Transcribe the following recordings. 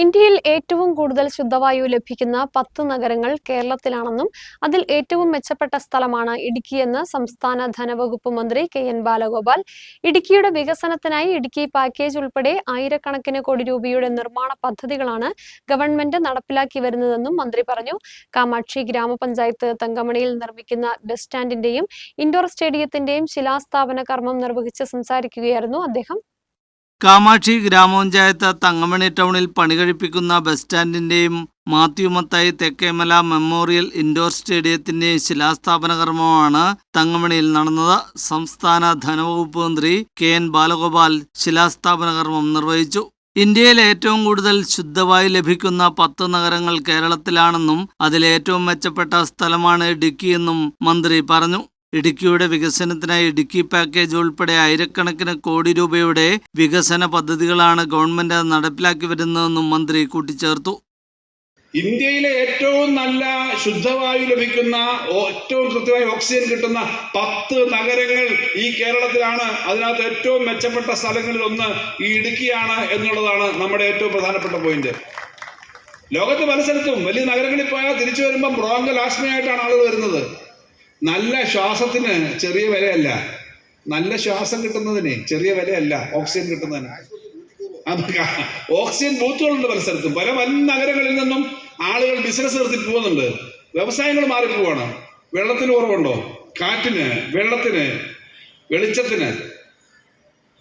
ഇന്ത്യയിൽ ഏറ്റവും കൂടുതൽ ശുദ്ധവായു ലഭിക്കുന്ന പത്ത് നഗരങ്ങൾ കേരളത്തിലാണെന്നും അതിൽ ഏറ്റവും മെച്ചപ്പെട്ട സ്ഥലമാണ് ഇടുക്കിയെന്ന് സംസ്ഥാന ധനവകുപ്പ് മന്ത്രി കെ എൻ ബാലഗോപാൽ. ഇടുക്കിയുടെ വികസനത്തിനായി ഇടുക്കി പാക്കേജ് ഉൾപ്പെടെ ആയിരക്കണക്കിന് കോടി രൂപയുടെ നിർമ്മാണ പദ്ധതികളാണ് ഗവൺമെന്റ് നടപ്പിലാക്കി വരുന്നതെന്നും മന്ത്രി പറഞ്ഞു. കാമാക്ഷി ഗ്രാമപഞ്ചായത്ത് തങ്കമണിയിൽ നിർമ്മിക്കുന്ന ബസ് സ്റ്റാൻഡിന്റെയും ഇൻഡോർ സ്റ്റേഡിയത്തിന്റെയും ശിലാസ്ഥാപന കർമ്മം നിർവഹിച്ച് സംസാരിക്കുകയായിരുന്നു അദ്ദേഹം. കാമാക്ഷി ഗ്രാമപഞ്ചായത്ത് തങ്കമണി ടൗണിൽ പണികഴിപ്പിക്കുന്ന ബസ് സ്റ്റാൻഡിന്റെയും മാത്യു മത്തായി തെക്കേമല മെമ്മോറിയൽ ഇൻഡോർ സ്റ്റേഡിയത്തിന്റെയും ശിലാസ്ഥാപന കർമ്മമാണ് തങ്കമണിയിൽ നടന്നത്. സംസ്ഥാന ധനവകുപ്പ് മന്ത്രി കെ എൻ ബാലഗോപാൽ ശിലാസ്ഥാപന കർമ്മം നിർവഹിച്ചു. ഇന്ത്യയിൽ ഏറ്റവും കൂടുതൽ ശുദ്ധവായു ലഭിക്കുന്ന പത്ത് നഗരങ്ങൾ കേരളത്തിലാണെന്നും അതിലേറ്റവും മെച്ചപ്പെട്ട സ്ഥലമാണ് ഇടുക്കിയെന്നും മന്ത്രി പറഞ്ഞു. ഇടുക്കിയുടെ വികസനത്തിനായി ഇടുക്കി പാക്കേജ് ഉൾപ്പെടെ ആയിരക്കണക്കിന് കോടി രൂപയുടെ വികസന പദ്ധതികളാണ് ഗവൺമെന്റ് നടപ്പിലാക്കി വരുന്നതെന്നും മന്ത്രി കൂട്ടിച്ചേർത്തു. ഇന്ത്യയിലെ ഏറ്റവും നല്ല ശുദ്ധവായു ലഭിക്കുന്ന ഏറ്റവും കൃത്യമായി ഓക്സിജൻ കിട്ടുന്ന പത്ത് നഗരങ്ങൾ ഈ കേരളത്തിലാണ്. അതിനകത്ത് ഏറ്റവും മെച്ചപ്പെട്ട സ്ഥലങ്ങളിൽ ഒന്ന് ഈ ഇടുക്കിയാണ് എന്നുള്ളതാണ് നമ്മുടെ ഏറ്റവും പ്രധാനപ്പെട്ട പോയിന്റ് ലോകത്ത് പല സ്ഥലത്തും വലിയ നഗരങ്ങളിൽ പോയാൽ തിരിച്ചു വരുമ്പം ബ്രോങ്കൽ ആസ്മയായിട്ടാണ് ആളുകൾ വരുന്നത്. നല്ല ശ്വാസത്തിന് ചെറിയ വിലയല്ല. നല്ല ശ്വാസം കിട്ടുന്നതിന് ചെറിയ വിലയല്ല ഓക്സിജൻ കിട്ടുന്നതിന്. ഓക്സിജൻ ബൂത്തുകളുണ്ട് പല സ്ഥലത്തും പല വൻ നഗരങ്ങളിൽ നിന്നും ആളുകൾ ബിസിനസ് നിർത്തി പോകുന്നുണ്ട്. വ്യവസായങ്ങൾ മാറി മാറിപ്പോവാണ് വെള്ളത്തിന് കുറവുണ്ടോ? കാറ്റിന് വെള്ളത്തിന് വെളിച്ചത്തിന്.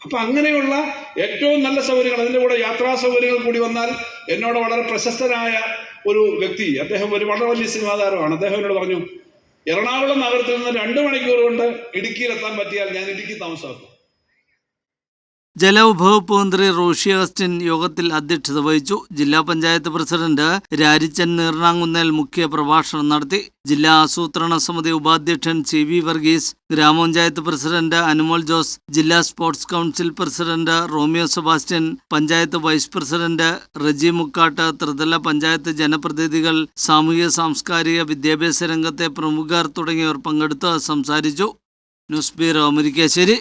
അപ്പൊ അങ്ങനെയുള്ള ഏറ്റവും നല്ല സൗകര്യങ്ങൾ അതിന്റെ കൂടെ യാത്രാ സൗകര്യങ്ങൾ കൂടി വന്നാൽ എന്നോട് വളരെ പ്രശസ്തനായ ഒരു വ്യക്തി അദ്ദേഹം ഒരു വളരെ വലിയ സിനിമാതാരമാണ്. അദ്ദേഹം എന്നോട് പറഞ്ഞു എറണാകുളം നഗരത്തിൽ നിന്ന് രണ്ട് മണിക്കൂർ കൊണ്ട് ഇടുക്കിയിൽ എത്താൻ പറ്റിയാൽ ഞാൻ ഇടുക്കി താമസമാക്കും ജലവിഭവ മന്ത്രി റോഷി അഗസ്റ്റിൻ യോഗത്തിൽ അധ്യക്ഷത വഹിച്ചു. ജില്ലാ പഞ്ചായത്ത് പ്രസിഡന്റ് രാരിച്ചൻ നീർണാങ്കുന്നേൽ മുഖ്യ പ്രഭാഷണം നടത്തി. ജില്ലാ ആസൂത്രണ സമിതി ഉപാധ്യക്ഷൻ സി വി വർഗീസ് ഗ്രാമപഞ്ചായത്ത് പ്രസിഡന്റ് അനുമോൾ ജോസ് ജില്ലാ sports council president Romeo Sebastian panchayat vice president Reji Mukkattu ത്രിതല പഞ്ചായത്ത് ജനപ്രതിനിധികൾ സാമൂഹിക സാംസ്കാരിക വിദ്യാഭ്യാസ രംഗത്തെ പ്രമുഖർ തുടങ്ങിയവർ പങ്കെടുത്ത് സംസാരിച്ചു. News bureau Murikkassery.